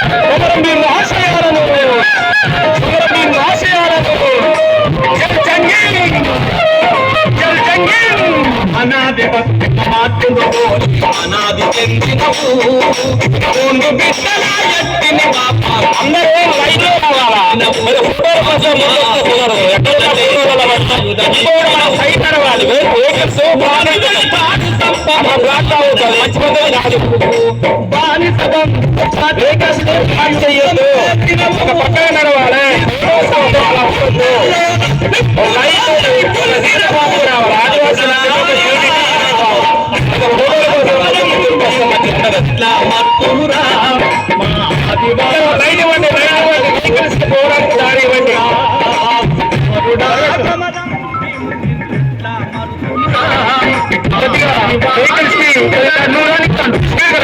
కొమరం భీం ఆశయాలను కొమరం భీం ఆశయాలను అనాది అనాది చెందినవు రెండు బిడ్డల ఎత్తిన అందరూ రైతులు కావాలా మరి ఫోటోల ఎక్కడ లాభం రాక అవుతుంది మంచి పద్ధతి కాదు బానిసభం చేయొద్దు ఒక పక్కన నడవాలి పోరాటం దారి ఇవ్వండి వెహికల్స్ కి కర్నూలు